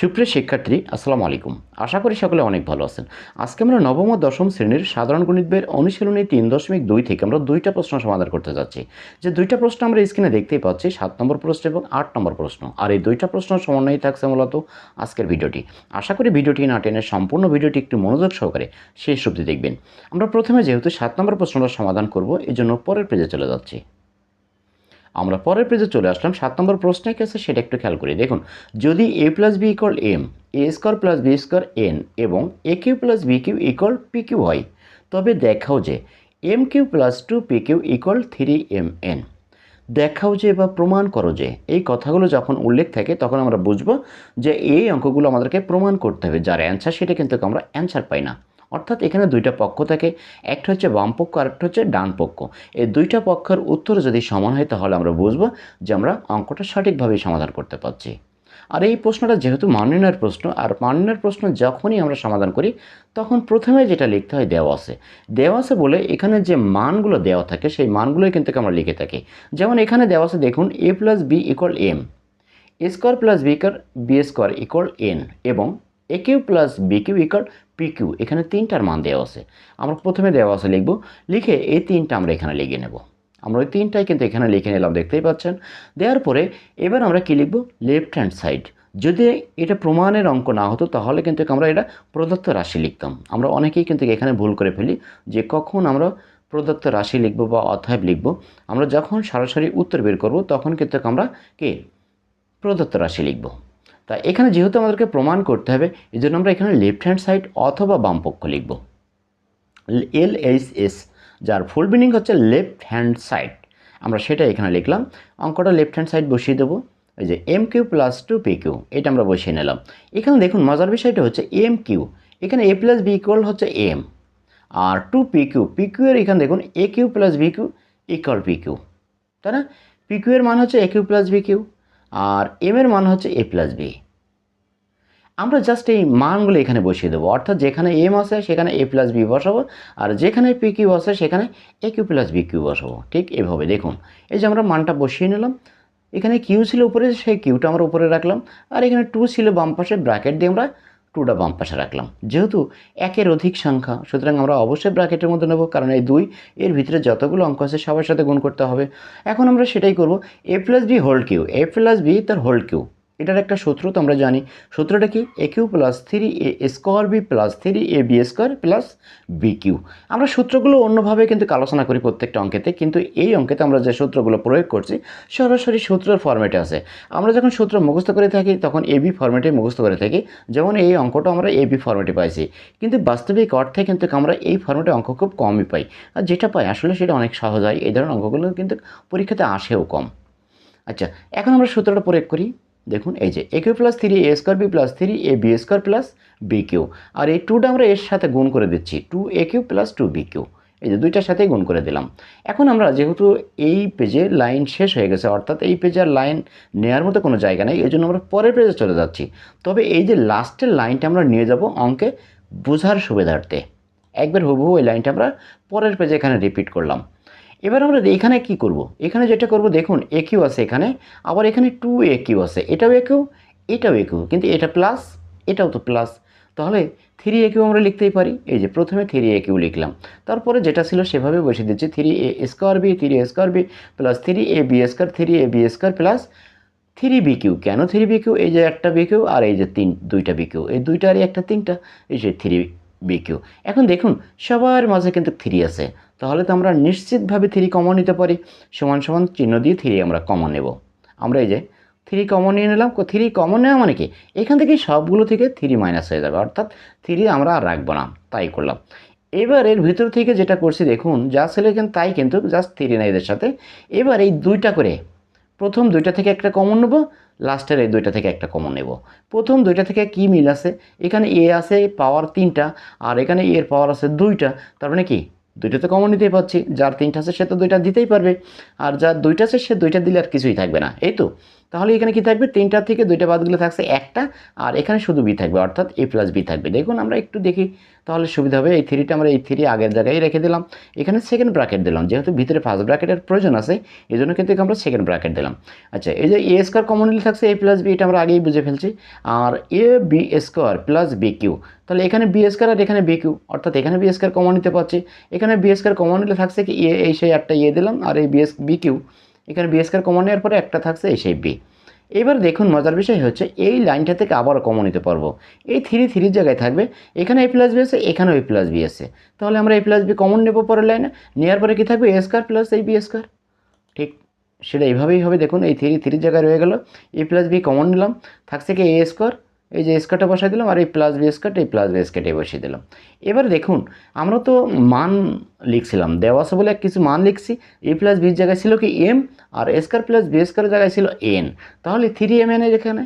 সুপ্রিয় শিক্ষার্থী, আসসালামু আলাইকুম। আশা করি সকলে অনেক ভালো আছেন। আজকে আমরা নবম ও দশম শ্রেণির সাধারণ গণিত বইয়ের অনুশীলনী তিন দশমিক দুই থেকে আমরা দুইটা প্রশ্ন সমাধান করতে যাচ্ছি। যে দুইটা প্রশ্ন আমরা স্ক্রিনে দেখতেই পাচ্ছি, সাত নম্বর প্রশ্ন এবং আট নম্বর প্রশ্ন। আর এই দুইটা প্রশ্ন সমন্বয় থাকছে মূলত আজকের ভিডিওটি। আশা করি ভিডিওটি না টেনে সম্পূর্ণ ভিডিওটি একটু মনোযোগ সহকারে শেষ অবধি দেখবেন। আমরা প্রথমে যেহেতু সাত নম্বর প্রশ্নটা সমাধান করব এই জন্য পরের পেজে চলে যাচ্ছি। আমরা পরের পেজে চলে আসলাম। সাত নম্বর প্রশ্নে কি আছে সেটা একটু খেয়াল করি। দেখুন, যদি A plus B equal M A square plus B square N এবং A cube plus B cube equal P cube হয়, তবে দেখাও যে M cube plus two P cube equal three M N দেখাও যে বা প্রমাণ করো যে এই কথাগুলো যখন উল্লেখ থাকে, তখন আমরা বুঝব যে এই অঙ্কগুলো আমাদেরকে প্রমাণ করতে হবে। যার অ্যান্সার সেটা কিন্তু আমরা অ্যান্সার পাই না। অর্থাৎ এখানে দুইটা পক্ষ থাকে, একটা হচ্ছে বাম পক্ষ আর একটা হচ্ছে ডান পক্ষ। এই দুইটা পক্ষের উত্তর যদি সমান হয় তাহলে আমরা বুঝব যে আমরা অঙ্কটা সঠিকভাবেই সমাধান করতে পারছি। আর এই প্রশ্নটা যেহেতু মাননীয় প্রশ্ন, আর মাননীয় প্রশ্ন যখনই আমরা সমাধান করি, তখন প্রথমে যেটা লিখতে হয় দেওয়া আছে। দেওয়া আছে বলে এখানে যে মানগুলো দেওয়া থাকে, সেই মানগুলোই কিন্তু আমরা লিখে থাকি। যেমন এখানে দেওয়া আছে দেখুন A plus B equal M square plus B B square equal N এবং A cube plus B cube equal P cube এখানে তিনটার মান দেওয়া আছে। আমরা প্রথমে দেওয়া আছে লিখব, লিখে এই তিনটা আমরা এখানে লিখে নেব। আমরা ওই তিনটাই কিন্তু এখানে লিখে নিলাম, দেখতেই পাচ্ছেন। দেওয়ার পরে এবার আমরা কী লিখব? লেফট হ্যান্ড সাইড যদি এটা প্রমাণের অঙ্ক না হতো, তাহলে কিন্তু আমরা এটা প্রদত্ত রাশি লিখতাম। আমরা অনেকেই কিন্তু এখানে ভুল করে ফেলি যে কখন আমরা প্রদত্ত রাশি লিখব বা অধ্যায় লিখব। আমরা যখন সরাসরি উত্তর বের করব, তখন কিন্তু আমরা কে? প্রদত্ত রাশি লিখব। তা এখানে যেহেতু আমাদেরকে প্রমাণ করতে হবে এই জন্য আমরা এখানে লেফট হ্যান্ড সাইড অথবা বাম পক্ষ লিখব। এল এইচ এস যার ফুল মিনিং হচ্ছে লেফট হ্যান্ড সাইড আমরা সেটা এখানে লিখলাম। অঙ্কটা লেফট হ্যান্ড সাইড বসিয়ে দেবো। এই যে M cube plus two P cube এটা আমরা বসিয়ে নিলাম। এখানে দেখুন, মজার বিষয়টা হচ্ছে এম কিউ এখানে এ প্লাস বি ইকুয়াল হচ্ছে M R two P cube P cube এর এখানে দেখুন A cube plus B cube equal P cube তাই না? পি কিউ এর মান হচ্ছে A cube plus B cube R M এর মান হচ্ছে এ প্লাস বি আমরা জাস্ট এই মানগুলো এখানে বসিয়ে দেবো। অর্থাৎ যেখানে এম আছে, সেখানে এ প্লাস বি বসাবো। আর যেখানে পি কিউ আছে, সেখানে A cube plus B cube বসাবো। ঠিক এভাবে দেখুন। এই যে আমরা মানটা বসিয়ে নিলাম। এখানে কিউ ছিল উপরে, সেই কিউটা আমরা উপরে রাখলাম। আর এখানে টু ছিল বাম পাশে ব্র্যাকেট দিয়ে আমরা টুটা বাম পাশে রাখলাম। যেহেতু একের অধিক সংখ্যা, সুতরাং আমরা অবশ্যই ব্র্যাকেটের মধ্যে নেব, কারণ এই দুই, এর ভিতরে যতগুলো অঙ্ক আছে সবার সাথে গুণ করতে হবে। এখন আমরা সেটাই করব, A plus B whole cube A plus B তার হোল কিউ এটার একটা সূত্র তো আমরা জানি। সূত্রটা কি? A cube plus three A square B plus three A B square plus B cube আমরা সূত্রগুলো অন্যভাবে কিন্তু আলোচনা করি প্রত্যেকটা অঙ্কেতে, কিন্তু এই অঙ্কেতে আমরা যে সূত্রগুলো প্রয়োগ করছি, সরাসরি সূত্রের ফর্মেটে আছে। আমরা যখন সূত্র মুখস্থ করে থাকি, তখন এ বি ফর্মেটে মুখস্থ করে থাকি। যেমন এই অঙ্কটা আমরা এ বি ফর্মেটে পাইছি। কিন্তু বাস্তবিক অর্থে কিন্তু আমরা এই ফর্মেটে অঙ্ক খুব কমই পাই। আর যেটা পাই, আসলে সেটা অনেক সহজ হয়। এই ধরনের অঙ্কগুলো কিন্তু পরীক্ষাতে আসেও কম। আচ্ছা এখন আমরা সূত্রটা প্রয়োগ করি। দেখুন, এই যে A cube plus three A square B plus three A B square plus B cube আর এই টুটা আমরা এর সাথে গুণ করে দিচ্ছি two A cube plus two B cube এই যে দুইটার সাথেই গুণ করে দিলাম। এখন আমরা যেহেতু এই পেজে লাইন শেষ হয়ে গেছে, অর্থাৎ এই পেজের লাইন নেওয়ার মতো কোনো জায়গা নেই, এই জন্য আমরা পরের পেজে চলে যাচ্ছি। তবে এই যে লাস্টের লাইনটা আমরা নিয়ে যাব অঙ্কে বোঝার সুবিধার্থে। একবার হুবহু ওই লাইনটা আমরা পরের পেজে এখানে রিপিট করলাম। এবার আমরা এখানে কি করব? এখানে যেটা করব, দেখুন এ কিউ আছে এখানে, আবার এখানে টু এ কিউ আছে। এটাও এ কিউ, এটাও এ কিউ, কিন্তু এটা প্লাস এটাও তো প্লাস তাহলে থ্রি এ কিউ আমরা লিখতেই পারি। এই যে প্রথমে থ্রি এ কিউ লিখলাম। তারপরে যেটা ছিল সেভাবে বসে দিচ্ছি। Three A square B three A square B plus three A B square three A B square plus three B cube. কেন থ্রি বি কিউ? এই যে একটা বি কিউ, আর এই যে তিন, দুইটা বি কিউ। এই দুইটারই একটা তিনটা, এই যে থ্রি বি কিউ এখন দেখুন, সবার মাঝে কিন্তু থ্রি আছে। তাহলে তো আমরা নিশ্চিতভাবে থ্রি কমন নিতে পারি। সমান সমান চিহ্ন দিয়ে থ্রি আমরা কমন নেব। আমরা এই যে থ্রি কমন নিয়ে নিলাম। থ্রি কমন নেওয়া মানে কি? এখান থেকে সবগুলো থেকে থ্রি মাইনাস হয়ে যাবে। অর্থাৎ থ্রি আমরা আর রাখব না। তাই করলাম। এবার এর ভিতর থেকে যেটা করছি, দেখুন, যা ছিল তাই কিন্তু জাস্ট থ্রি না এদের সাথে। এবার এই দুইটা করে প্রথম দুইটা থেকে একটা কমন নেব লাস্টের এই দুইটা থেকে একটা কমন নেব। প্রথম দুইটা থেকে কি মিল আছে? এখানে এ আছে পাওয়ার তিনটা, আর এখানে এর পাওয়ার আছে দুইটা, তার মানে কি? দুইটা তো কমন নিতেই পারছি, যার তিনটা আছে সে তো দুইটা দিতেই পারবে, আর যার দুইটা আছে সে দুইটা দিলে আর কিছুই থাকবে না, এই তো? তাহলে এখানে কি থাকবে? তিনটা থেকে দুইটা বাদ গেলে থাকছে একটা, আর এখানে শুধু বি থাকবে, অর্থাৎ এ প্লাস বি থাকবে। দেখুন, আমরা একটু দেখি, তাহলে সুবিধা হবে। এই থ্রিটা আমরা এই থ্রি আগের জায়গায় রেখে দিলাম। এখানে সেকেন্ড ব্র্যাকেট দিলাম, যেহেতু ভিতরে ফার্স্ট ব্র্যাকেটের প্রয়োজন আছে এই জন্য কিন্তু আমরা সেকেন্ড ব্র্যাকেট দিলাম। আচ্ছা এই যে এ স্কোয়ার কমনলি থাকছে এ প্লাস বি এটা আমরা আগেই বুঝে ফেলছি। আর A B square plus B cube তাহলে এখানে বি স্কোয়ার আর এখানে বি কিউ অর্থাৎ এখানে বি স্কোয়ার কমন নিতে পারছি এখানে বি স্কোয়ার কমন নিলে থাকছে কি এ এই সেই একটা ইয়ে দিলাম, আর এই বি এস বি কিউ এখানে বি স্কোয়ার কমন নেওয়ার পরে একটা থাকছে এই সেই বি এবার দেখুন মজার বিষয় হচ্ছে এই লাইনটা থেকে আবারও কমন নিতে পারব। এই থ্রি থ্রির জায়গায় থাকবে। এখানে এ প্লাস বি আছে, এখানেও এ প্লাস বি আছে। তাহলে আমরা এ প্লাস বি কমন নেব পরের লাইনে নেওয়ার পরে কী থাকবে? এ স্কোয়ার প্লাস এই বি স্কোয়ার ঠিক, সেটা এইভাবেই হবে। দেখুন এই থ্রি থ্রির জায়গায় রয়ে গেল। এ প্লাস বি কমন নিলাম। থাকছে কি এ স্কোয়ার এই যে স্কোয়ারটা বসাই দিলাম আর এই প্লাস বি স্কোয়ারটা এই প্লাস বি স্কোয়ারটা বসিয়ে দিলাম। এবার দেখুন, আমরা তো মান লিখছিলাম, দেওয়া আছে বলে কিছু মান লিখছি এ প্লাস বির জায়গায় ছিল কি এম আর স্কোয়ার প্লাস বি স্কোয়ার জায়গায় ছিল এন তাহলে থ্রি এম এন এর এখানে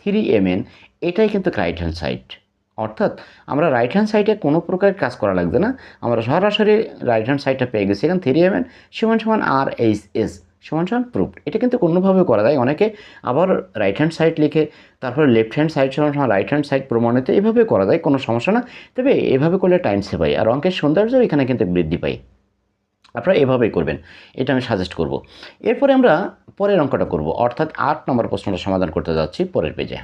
থ্রি এম এন এটাই কিন্তু রাইট হ্যান্ড সাইড অর্থাৎ আমরা রাইট হ্যান্ড সাইডে কোনো প্রকার কাজ করা লাগবে না। আমরা সরাসরি রাইট হ্যান্ড সাইডটা পেয়ে গেছি, এখানে থ্রি এম এন সমান সমান আর এইচ এস সমান সমান প্রুফ এটা কিন্তু কোনোভাবে করা যায়। অনেকে আবার রাইট হ্যান্ড সাইড লিখে, তারপরে লেফট হ্যান্ড সাইড সমান সমান রাইট হ্যান্ড সাইড প্রমাণিত এভাবে করা যায়, কোনো সমস্যা না। তবে এভাবে করলে টাইম সেভ হয়। আর অঙ্কের সৌন্দর্য এখানে কিন্তু বৃদ্ধি পায়। আপনারা এভাবেই করবেন। এটা আমি সাজেস্ট করব। এরপরে আমরা পরের অঙ্কটা করব। অর্থাৎ আট নম্বর প্রশ্নটা সমাধান করতে যাচ্ছি পরের পেজে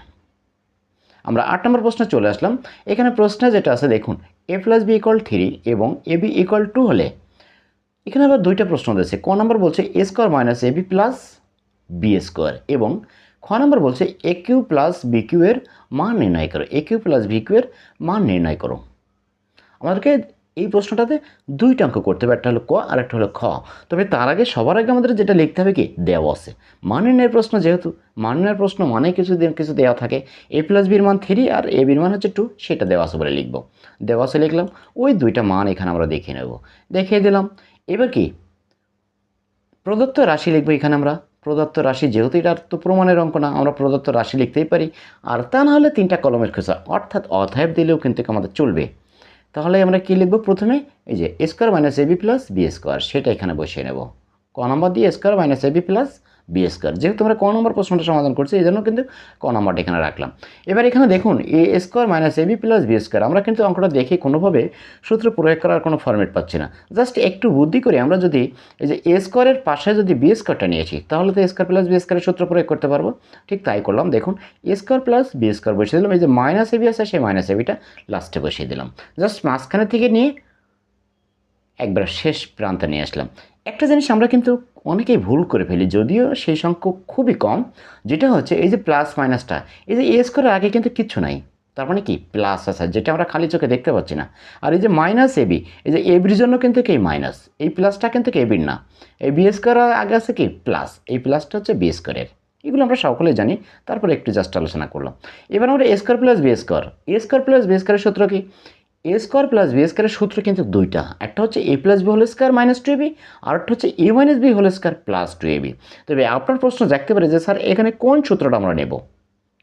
আমরা আট নম্বর প্রশ্নে চলে আসলাম। এখানে প্রশ্নে যেটা আছে, দেখুন A plus B equal three এবং এ বি ইকুয়াল টু হলে এখানে আবার দুইটা প্রশ্ন দিয়েছে ক নম্বর বলছে A square minus A B plus B square এবং খ নম্বর বলছে A cube plus B cube এর মান নির্ণয় করো। A cube plus B cube এর মান নির্ণয় করো। আমাদেরকে এই প্রশ্নটাতে দুইটা অঙ্ক করতে হবে, একটা হলো ক আর একটা হলো খ। তবে তার আগে সবার আগে আমাদের যেটা লিখতে হবে কি? দেওয়া আছে। মান নির্ণয়ের প্রশ্ন যেহেতু, মান নির্ণয়ের প্রশ্ন মানে কিছু কিছু দেওয়া থাকে। এ প্লাস বির মান থ্রি আর এ বির মান হচ্ছে টু সেটা দেওয়া আছে বলে লিখব। দেওয়া আছে লিখলাম, ওই দুইটা মান এখানে আমরা দেখিয়ে নেব। দেখিয়ে দিলাম এবার কি? প্রদত্ত রাশি লিখব এখানে আমরা। প্রদত্ত রাশি যেহেতু এটা তো প্রমাণের অঙ্ক না, আমরা প্রদত্ত রাশি লিখতেই পারি। আর তা না হলে তিনটা কলমের খোঁজা, অর্থাৎ অধ্যায় দিলেও কিন্তু আমাদের চলবে। তাহলে আমরা কী লিখব প্রথমে? এই যে square minus A B plus B square সেটা এখানে বসিয়ে নেব। ক নম্বর দিয়ে square minus A B plus B square যেহেতু আমরা ক নম্বর প্রশ্নটা সমাধান করছি, এই জন্য কিন্তু ক নম্বরটা এখানে রাখলাম। এবার এখানে দেখুন A square minus A B plus B square আমরা কিন্তু অঙ্কটা দেখে কোনোভাবে সূত্র প্রয়োগ করার কোনো ফর্মেট পাচ্ছি না। জাস্ট একটু বুদ্ধি করে আমরা যদি এই যে এ স্কোয়ারের পাশে যদি বি স্কোয়ারটা নিয়েছি, তাহলে তো স্কোয়ার প্লাস বি স্কোয়ারের সূত্র প্রয়োগ করতে পারব। ঠিক তাই করলাম। দেখুন A square plus B square বসিয়ে দিলাম। এই যে মাইনাস এবি আছে, সেই মাইনাস এবিটা লাস্টে বসিয়ে দিলাম। জাস্ট মাঝখানে থেকে নিয়ে একবার শেষ প্রান্তে নিয়ে আসলাম। একটা জিনিস আমরা কিন্তু অনেকেই ভুল করে ফেলি, যদিও সেই সংখ্যক খুবই কম, যেটা হচ্ছে এই যে প্লাস মাইনাসটা এই যে এস করার আগে কিন্তু কিচ্ছু নাই। তার মানে কি? প্লাস আছে, যেটা আমরা খালি চোখে দেখতে পাচ্ছি না। আর এই যে মাইনাস এবি এই যে এবির জন্য কিন্তু কি মাইনাস এই প্লাসটা কিন্তু এবির না? এই বি করার আগে আছে কি? প্লাস এই প্লাসটা হচ্ছে বি স্কোয়ারের এগুলো আমরা সকলে জানি। তারপরে একটু জাস্ট আলোচনা করলাম। এবার আমরা A square plus B square A square plus B স্কোয়ারের সূত্র কি? এ স্কোয়ার প্লাস বি স্কোয়ারের সূত্র কিন্তু দুইটা। একটা হচ্ছে A plus B whole square minus two A B আর একটা হচ্ছে A minus B whole square plus two A B তবে আপনার প্রশ্ন দেখতে পারে যে, স্যার, এখানে কোন সূত্রটা আমরা নেব?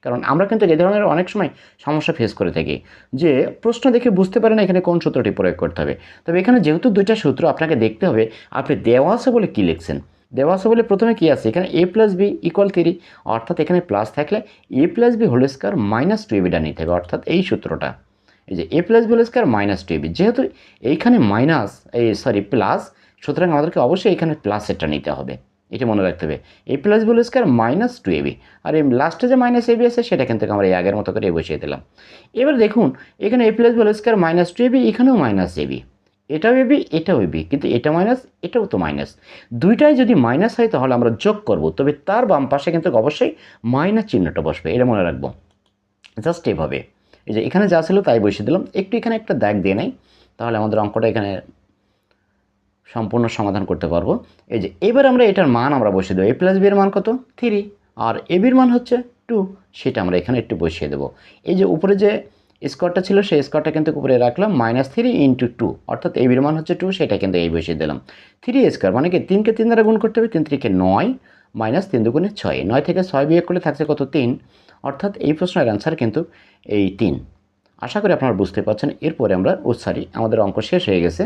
কারণ আমরা কিন্তু এই ধরনের অনেক সময় সমস্যা ফেস করে থাকি যে, প্রশ্ন দেখে বুঝতে পারে না এখানে কোন সূত্রটি প্রয়োগ করতে হবে। তবে এখানে যেহেতু দুইটা সূত্র আপনাকে দেখতে হবে, আপনি দেওয়া আছে বলে কী লিখছেন? দেওয়া আছে বলে প্রথমে কী আছে? এখানে A plus B equal three অর্থাৎ এখানে প্লাস থাকলে A plus B whole square minus two এবিটা নিতে হবে, অর্থাৎ এই সূত্রটা। এই যে A plus whole square minus two A B যেহেতু এইখানে মাইনাস, এই সরি, প্লাস, সুতরাং আমাদেরকে অবশ্যই এখানে প্লাসেরটা নিতে হবে। এটা মনে রাখতে হবে। A plus whole square minus two A B আর এই লাস্টে যে মাইনাস এবি আছে, সেটা কিন্তু আমরা এই আগের মতো করে বসিয়ে দিলাম। এবার দেখুন, এখানে A plus whole square minus two A B এখানেও মাইনাস এবি এটাও এবি এটাও এবি কিন্তু এটা মাইনাস, এটাও তো মাইনাস। দুইটাই যদি মাইনাস হয়, তাহলে আমরা যোগ করব। তবে তার বাম পাশে কিন্তু অবশ্যই মাইনাস চিহ্নটা বসবে, এটা মনে রাখব। জাস্ট এভাবে। এই যে এখানে যা ছিল তাই বসিয়ে দিলাম। একটু এখানে একটা দাগ দিয়ে নেই, তাহলে আমাদের অঙ্কটা এখানে সম্পূর্ণ সমাধান করতে পারব। এই যে এবার আমরা এটার মান আমরা বসিয়ে দেবো। এ প্লাস বি এর মান কত? থ্রি আর এ বির মান হচ্ছে টু সেটা আমরা এখানে একটু বসিয়ে দেবো। এই যে উপরে যে স্কোয়ারটা ছিল, সেই স্কোয়ারটা কিন্তু উপরে রাখলাম মাইনাস থ্রি ইন্টু টু অর্থাৎ এ বির মান হচ্ছে টু সেটা কিন্তু এই বসিয়ে দিলাম। থ্রি স্কোয়ার মানে কি? তিনকে তিন দ্বারা গুণ করতে হবে। তিন তিনকে নয় মাইনাস তিন দুগুণে ছয়। নয় থেকে ছয় বিয়োগ করলে থাকছে কত? তিন। অর্থাৎ এই প্রশ্নের অ্যান্সার কিন্তু এই তিন। আশা করি আপনারা বুঝতে পারছেন। এরপরে আমরা ও আমাদের অঙ্ক শেষ হয়ে গেছে।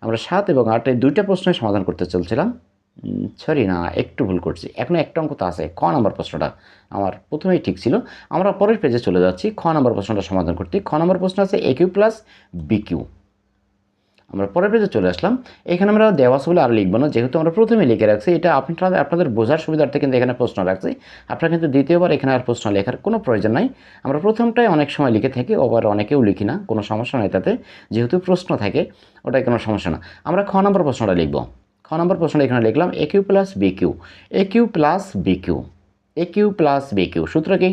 আমরা সাত এবং আট দুইটা প্রশ্নের সমাধান করতে চলছিলাম। সরি, না, একটু ভুল করছি। এখনও একটা অঙ্ক তো আছে। খ নম্বর প্রশ্নটা আমার প্রথমেই ঠিক ছিল। আমরা পরের পেজে চলে যাচ্ছি। খ নম্বর প্রশ্নটা সমাধান করতে। খ নম্বর প্রশ্ন আছে A cube plus B cube আমরা পরের পেজে চলে আসলাম। এখানে আমরা দেওয়া আছে বলে আর লিখব না, যেহেতু আমরা প্রথমে লিখে রাখছি, এটা আপনারা আপনাদের বোঝার সুবিধার্থে কিন্তু এখানে প্রশ্ন রাখছি। আপনারা কিন্তু দ্বিতীয়বার এখানে আর প্রশ্ন লেখার কোনো প্রয়োজন নাই। আমরা প্রথমটাই অনেক সময় লিখে থাকি ওবার অনেকেও লিখি না, কোনো সমস্যা নেই তাতে, যেহেতু প্রশ্ন থাকে, ওটাই কোনো সমস্যা না। আমরা খ নম্বর প্রশ্নটা লিখব। খ নম্বর প্রশ্নটা এখানে লিখলাম A cube plus B cube A cube plus B cube A cube plus B cube সূত্র কি?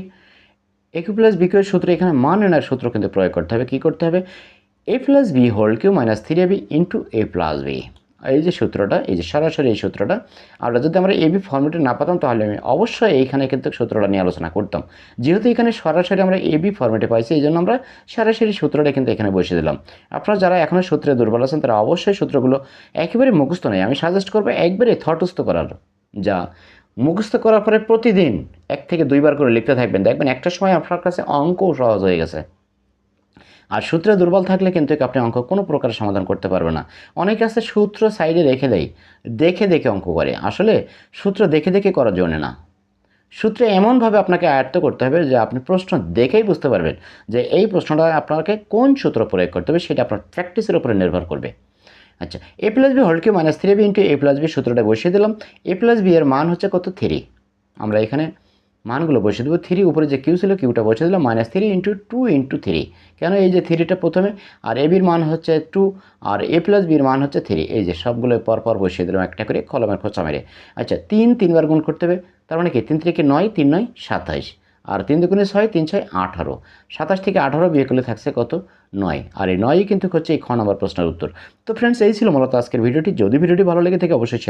A cube plus B cube সূত্র এখানে মান নির্ণয়ের সূত্র কিন্তু প্রয়োগ করতে হবে। কী করতে হবে? A plus B whole cube minus three B into A plus B এই যে সূত্রটা, এই যে সরাসরি এই সূত্রটা, আমরা যদি আমরা এবি ফর্মেটে না পেতাম, তাহলে আমি অবশ্যই এইখানে কিন্তু সূত্রটা নিয়ে আলোচনা করতাম। যেহেতু এখানে সরাসরি আমরা এবি ফর্মেটে পাইছি এই জন্য আমরা সরাসরি সূত্রটা কিন্তু এখানে বসিয়ে দিলাম। আপনারা যারা এখনও সূত্রে দুর্বল আছেন, তারা অবশ্যই সূত্রগুলো একেবারে মুখস্থ নেই। আমি সাজেস্ট করব একবারে থটস্থ করার। যা মুখস্থ করার পরে প্রতিদিন এক থেকে দুইবার করে লিখতে থাকবেন। দেখবেন একটা সময় আপনার কাছে অঙ্কও সহজ হয়ে গেছে। আর সূত্রে দুর্বল থাকলে কিন্তু আপনি অঙ্ক কোনো প্রকার সমাধান করতে পারবে না। অনেকে আছে সূত্র সাইডে রেখে দেয়, দেখে দেখে অঙ্ক করে। আসলে সূত্র দেখে দেখে করার জন্য না। সূত্রে এমনভাবে আপনাকে আয়ত্ত করতে হবে যে আপনি প্রশ্ন দেখেই বুঝতে পারবেন যে এই প্রশ্নটা আপনাকে কোন সূত্র প্রয়োগ করতে হবে সেটা আপনার প্র্যাকটিসের উপরে নির্ভর করবে। আচ্ছা এ plus B হলকে minus three B into A plus B সূত্রটা বসিয়ে দিলাম। এ প্লাস বি এর মান হচ্ছে কত? থ্রি আমরা এখানে মানগুলো বসিয়ে দেবো থ্রি উপরে যে কিউ ছিল কিউটা বসিয়ে দিলাম minus three into two into three কেন এই যে থ্রিটা প্রথমে? আর এ বির মান হচ্ছে টু আর এ প্লাস বির মান হচ্ছে থ্রি এই যে সবগুলো পর পর বসিয়ে দিলাম একটা করে কলমের খোঁচা মেরে। আচ্ছা তিন তিনবার গুণ করতে হবে। তার মানে কি? তিন থেকে নয়, তিন নয়, সাতাইশ। আর তিন দুগুণে ছয়, তিন ছয়, আঠারো। সাতাশ থেকে আঠারো বিয়ে করলে থাকছে কত? নয়। আর এই নয়ই কিন্তু হচ্ছে এই খ নম্বর প্রশ্নের উত্তর। তো ফ্রেন্ডস এই ছিল মূলত আজকের ভিডিওটি। যদি ভিডিওটি ভালো লেগে থাকে, অবশ্যই শেয়ার